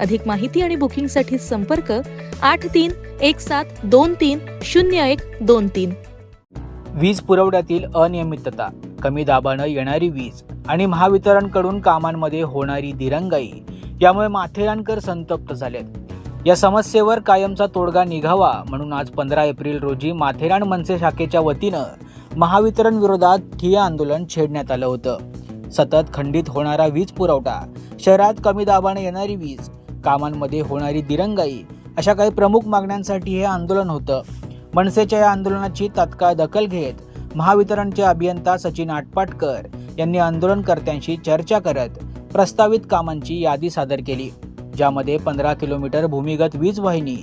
अधिक माहिती आणि बुकिंगसाठी संपर्क आठ तीन एक सात दोन तीन शून्य एक दोन तीन. वीज पुरवठ्यातील अनियमितता कमी दाबानं येणारी वीज आणि महावितरणकडून कामांमध्ये होणारी दिरंगाई यामुळे माथेरानकर संतप्त झालेत. या समस्येवर कायमचा तोडगा निघावा म्हणून आज पंधरा एप्रिल रोजी माथेरान मनसे शाखेच्या वतीनं महावितरण विरोधात ठिय्या आंदोलन छेडण्यात आलं होतं. सतत खंडित होणारा वीज पुरवठा शहरात कमी दाबाने येणारी वीज कामांमध्ये होणारी दिरंगाई अशा काही प्रमुख मागण्यांसाठी हे आंदोलन होतं. मनसेच्या या आंदोलनाची तात्काळ दखल घेत महावितरणचे अभियंता सचिन आटपाटकर यांनी आंदोलनकर्त्यांशी चर्चा करत प्रस्तावित कामांची यादी सादर केली ज्यामध्ये पंधरा किलोमीटर भूमिगत वीज वाहिनी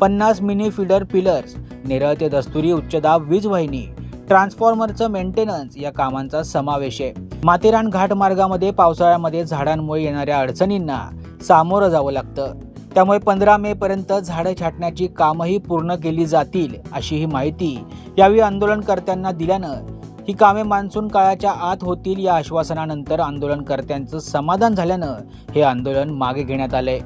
पन्नास मिनी फिडर पिलर्स नेरळ ते दस्तुरी उच्चदाब वीज वाहिनी ट्रान्सफॉर्मरचं मेंटेनन्स या कामांचा समावेश आहे. माथेरान घाट मार्गामध्ये पावसाळ्यामध्ये झाडांमुळे येणाऱ्या अडचणींना सामोरं जावं लागतं. त्यामुळे पंधरा मे पर्यंत झाडं छाटण्याची कामही पूर्ण केली जातील अशी ही माहिती यावेळी आंदोलनकर्त्यांना दिल्यानं ही कामे मान्सून काळाच्या आत होतील या आश्वासनानंतर आंदोलनकर्त्यांचं समाधान झाल्यानं हे आंदोलन मागे घेण्यात आले.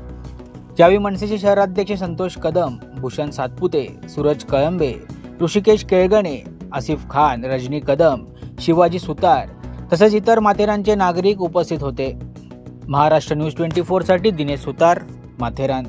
यावेळी मनसेचे शहराध्यक्ष संतोष कदम भूषण सातपुते सूरज कळंबे ऋषिकेश केळगणे आसिफ खान रजनी कदम शिवाजी सुतार तसेच इतर माथेरानचे नागरिक उपस्थित होते. महाराष्ट्र न्यूज ट्वेंटी फोरसाठी दिनेश सुतार माथेरान.